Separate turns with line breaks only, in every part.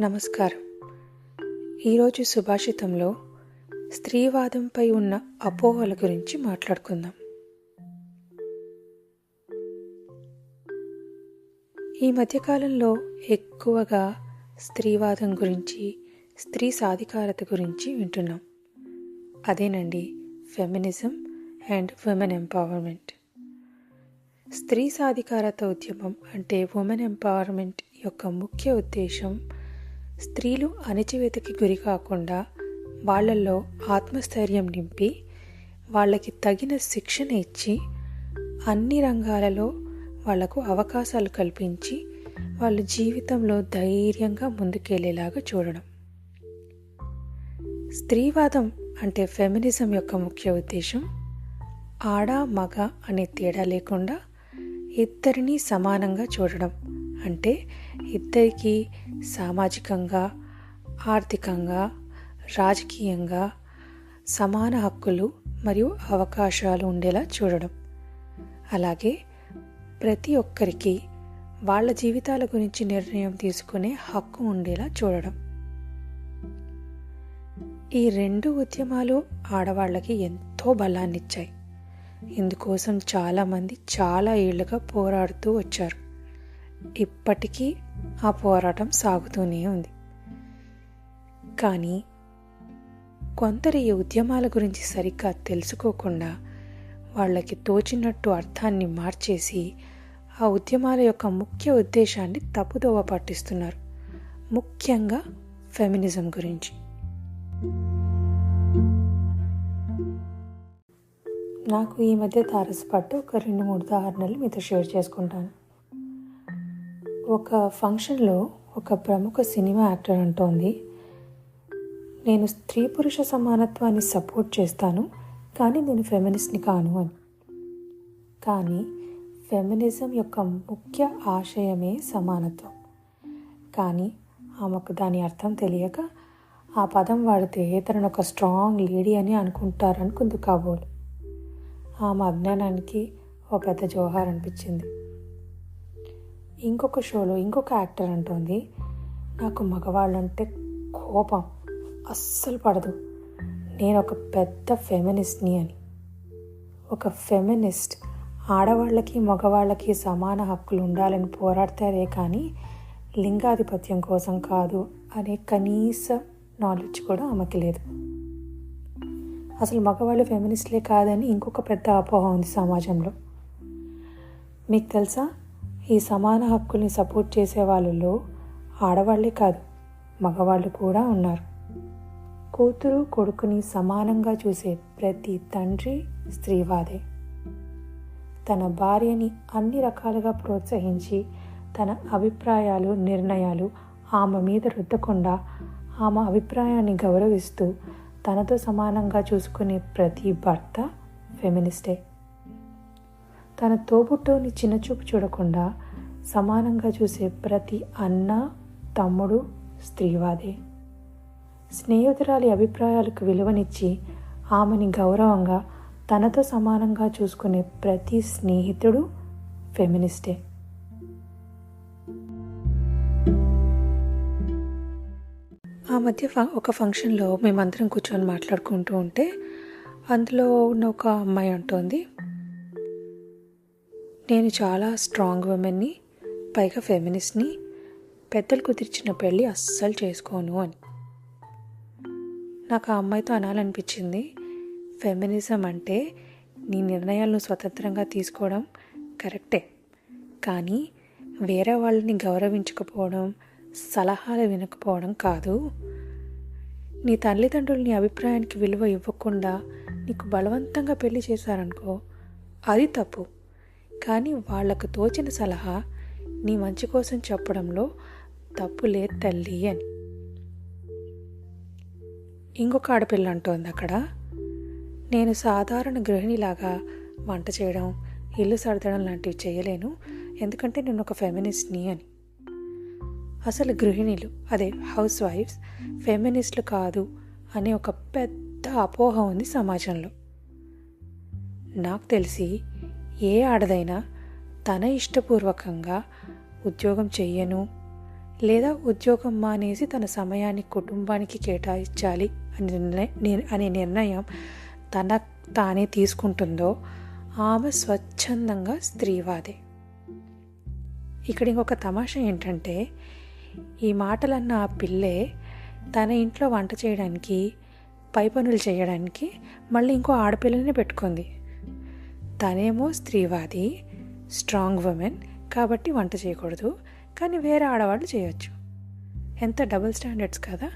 నమస్కారం. ఈరోజు సుభాషితంలో స్త్రీవాదంపై ఉన్న అపోహల గురించి మాట్లాడుకుందాం. ఈ మధ్యకాలంలో ఎక్కువగా స్త్రీవాదం గురించి స్త్రీ సాధికారత గురించి వింటున్నాం. అదేనండి ఫెమినిజం అండ్ ఉమెన్ ఎంపవర్మెంట్ స్త్రీ సాధికారత ఉద్యమం అంటే ఉమెన్ ఎంపవర్మెంట్ యొక్క ముఖ్య ఉద్దేశం స్త్రీలు అణచివేతకి గురి కాకుండా వాళ్ళల్లో ఆత్మస్థైర్యం నింపి వాళ్ళకి తగిన శిక్షణ ఇచ్చి అన్ని రంగాలలో వాళ్ళకు అవకాశాలు కల్పించి వాళ్ళ జీవితంలో ధైర్యంగా ముందుకెళ్ళేలాగా చూడడం. స్త్రీవాదం అంటే ఫెమినిజం యొక్క ముఖ్య ఉద్దేశం. ఆడ మగ అనే తేడా లేకుండా ఇద్దరిని సమానంగా చూడడం. అంటే ఇద్దరికి సామాజికంగా ఆర్థికంగా రాజకీయంగా సమాన హక్కులు మరియు అవకాశాలు ఉండేలా చూడడం. అలాగే ప్రతి ఒక్కరికి వాళ్ళ జీవితాల గురించి నిర్ణయం తీసుకునే హక్కు ఉండేలా చూడడం. ఈ రెండు ఉద్యమాలు ఆడవాళ్ళకి ఎంతో బలాన్నిచ్చాయి. ఇందుకోసం చాలామంది చాలా ఏళ్ళుగా పోరాడుతూ వచ్చారు. ఇప్పటికీ ఆ పోరాటం సాగుతూనే ఉంది. కానీ కొందరు ఈ ఉద్యమాల గురించి సరిగ్గా తెలుసుకోకుండా వాళ్ళకి తోచినట్టు అర్థాన్ని మార్చేసి ఆ ఉద్యమాల యొక్క ముఖ్య ఉద్దేశాన్ని తప్పుదోవ పట్టిస్తున్నారు. ముఖ్యంగా ఫెమినిజం గురించి. నాకు ఈ మధ్య తారసపట్టు ఒక రెండు మూడు ఉదాహరణలు మీతో షేర్ చేసుకుంటాను. ఒక ఫంక్షన్లో ఒక ప్రముఖ సినిమా యాక్టర్ అంటోంది. నేను స్త్రీ పురుష సమానత్వాన్ని సపోర్ట్ చేస్తాను కానీ నేను ఫెమినిస్ట్ని కాను అని. కానీ ఫెమినిజం యొక్క ముఖ్య ఆశయమే సమానత్వం. కానీ ఆమెకు దాని అర్థం తెలియక ఆ పదం వాడితే తనను ఒక స్ట్రాంగ్ లేడీ అని అనుకుంటారనుకుంది కాబోలు. ఆమె అజ్ఞానానికి ఓ పెద్ద జోహార్ అనిపించింది. ఇంకొక షోలో ఇంకొక యాక్టర్ అంటోంది. నాకు మగవాళ్ళంటే కోపం. అస్సలు పడదు. నేను ఒక పెద్ద ఫెమినిస్ట్ని అని. ఒక ఫెమినిస్ట్ ఆడవాళ్ళకి మగవాళ్ళకి సమాన హక్కులు ఉండాలని పోరాడతారే కానీ లింగాధిపత్యం కోసం కాదు అనే కనీస నాలెడ్జ్ కూడా ఆమెకి లేదు. అసలు మగవాళ్ళు ఫెమినిస్ట్లే కాదని ఇంకొక పెద్ద అపోహ ఉంది సమాజంలో. మీకు తెలుసా? ఈ సమాన హక్కుల్ని సపోర్ట్ చేసే వాళ్ళలో ఆడవాళ్ళే కాదు మగవాళ్ళు కూడా ఉన్నారు. కూతురు కొడుకుని సమానంగా చూసే ప్రతి తండ్రి స్త్రీవాదే. తన భార్యని అన్ని రకాలుగా ప్రోత్సహించి తన అభిప్రాయాలు నిర్ణయాలు ఆమె మీద రుద్దకుండా ఆమె అభిప్రాయాన్ని గౌరవిస్తూ తనతో సమానంగా చూసుకునే ప్రతి భర్త ఫెమినిస్టే. తన తోబుట్టుని చిన్నచూపు చూడకుండా సమానంగా చూసే ప్రతి అన్న తమ్ముడు స్త్రీవాదే. స్నేహితురాలి అభిప్రాయాలకు విలువనిచ్చి ఆమెని గౌరవంగా తనతో సమానంగా చూసుకునే ప్రతి స్నేహితుడు ఫెమినిస్టే. ఆ మధ్య ఒక ఫంక్షన్లో మేమందరం కూర్చొని మాట్లాడుకుంటూ ఉంటే అందులో ఉన్న ఒక అమ్మాయి అంటోంది. నేను చాలా స్ట్రాంగ్ ఉమెన్ని పైగా ఫెమినిస్ట్ని పెద్దలు కుదిర్చిన పెళ్ళి అస్సలు చేసుకోను అని. నాకు ఆ అమ్మాయితో అనాలనిపించింది. ఫెమినిజం అంటే నీ నిర్ణయాలను స్వతంత్రంగా తీసుకోవడం కరెక్టే. కానీ వేరే వాళ్ళని గౌరవించకపోవడం సలహాలు వినకపోవడం కాదు. నీ తల్లిదండ్రులు నీ అభిప్రాయానికి విలువ ఇవ్వకుండా నీకు బలవంతంగా పెళ్ళి చేశారనుకో అది తప్పు. కానీ వాళ్ళకు తోచిన సలహా నీ మంచి కోసం చెప్పడంలో తప్పులే తల్లి అని. ఇంకొక ఆడపిల్ల అంటోంది అక్కడ. నేను సాధారణ గృహిణిలాగా వంట చేయడం ఇల్లు సర్దడం లాంటివి చేయలేను. ఎందుకంటే నేను ఒక ఫెమినిస్ట్ని అని. అసలు గృహిణులు అదే హౌస్ వైఫ్స్ ఫెమినిస్టులు కాదు అనే ఒక పెద్ద అపోహ ఉంది సమాజంలో. నాకు తెలిసి ఏ ఆడదైనా తన ఇష్టపూర్వకంగా ఉద్యోగం చెయ్యను లేదా ఉద్యోగం మానేసి తన సమయాన్ని కుటుంబానికి కేటాయించాలి అని నిర్ణయం అనే నిర్ణయం తన తానే తీసుకుంటుందో ఆమె స్వచ్ఛందంగా స్త్రీవాదే. ఇక్కడ ఇంకొక తమాషా ఏంటంటే ఈ మాటలన్న ఆ పిల్లే తన ఇంట్లో వంట చేయడానికి పై పనులు చేయడానికి మళ్ళీ ఇంకో ఆడపిల్లని పెట్టుకుంది. తనేమో స్త్రీవాది స్ట్రాంగ్ ఉమెన్ కాబట్టి వంట చేయకూడదు కానీ వేరే ఆడవాళ్ళు చేయొచ్చు. ఎంత డబుల్ స్టాండర్డ్స్ కదా.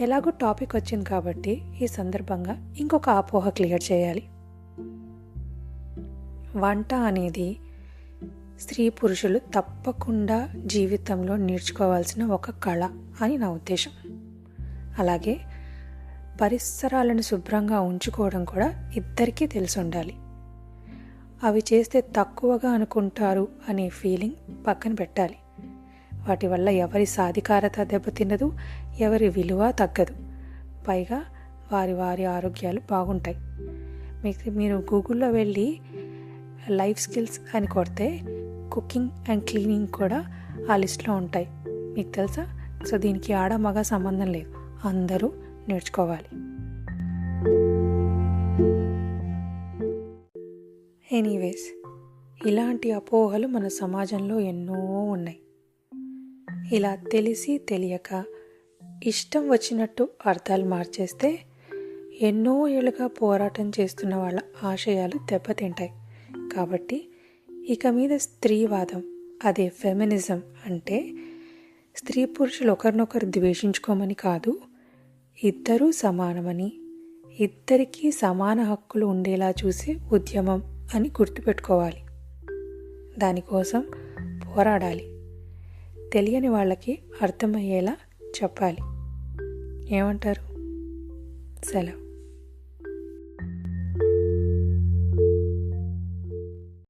ఎలాగో టాపిక్ వచ్చింది కాబట్టి ఈ సందర్భంగా ఇంకొక అపోహ క్లియర్ చేయాలి. వంట అనేది స్త్రీ పురుషులు తప్పకుండా జీవితంలో నేర్చుకోవాల్సిన ఒక కళ అని నా ఉద్దేశం. అలాగే పరిసరాలను శుభ్రంగా ఉంచుకోవడం కూడా ఇద్దరికీ తెలిసి ఉండాలి అవి చేస్తే తక్కువగా అనుకుంటారు అనే ఫీలింగ్ పక్కన పెట్టాలి. వాటి వల్ల ఎవరి సాధికారత దెబ్బతిన్నదు ఎవరి విలువ తగ్గదు. పైగా వారి వారి ఆరోగ్యాలు బాగుంటాయి. మీకు మీరు గూగుల్లో వెళ్ళి లైఫ్ స్కిల్స్ అని కొడితే కుకింగ్ అండ్ క్లీనింగ్ కూడా ఆ లిస్ట్లో ఉంటాయి. మీకు తెలుసా? సో దీనికి ఆడ మగ సంబంధం లేదు. అందరూ నేర్చుకోవాలి. ఎనీవేస్ ఇలాంటి అపోహలు మన సమాజంలో ఎన్నో ఉన్నాయి. ఇలా తెలిసి తెలియక ఇష్టం వచ్చినట్టు అర్థాలు మార్చేస్తే ఎన్నో ఏళ్ళుగా పోరాటం చేస్తున్న వాళ్ళ ఆశయాలు దెబ్బతింటాయి. కాబట్టి ఇక మీద స్త్రీవాదం అదే ఫెమినిజం అంటే స్త్రీ పురుషులు ఒకరినొకరు ద్వేషించుకోమని కాదు ఇద్దరూ సమానమని ఇద్దరికీ సమాన హక్కులు ఉండేలా చూసే ఉద్యమం అని గుర్తుపెట్టుకోవాలి. దానికోసం పోరాడాలి. తెలియని వాళ్ళకి అర్థమయ్యేలా చెప్పాలి. ఏమంటారు? సెలవు.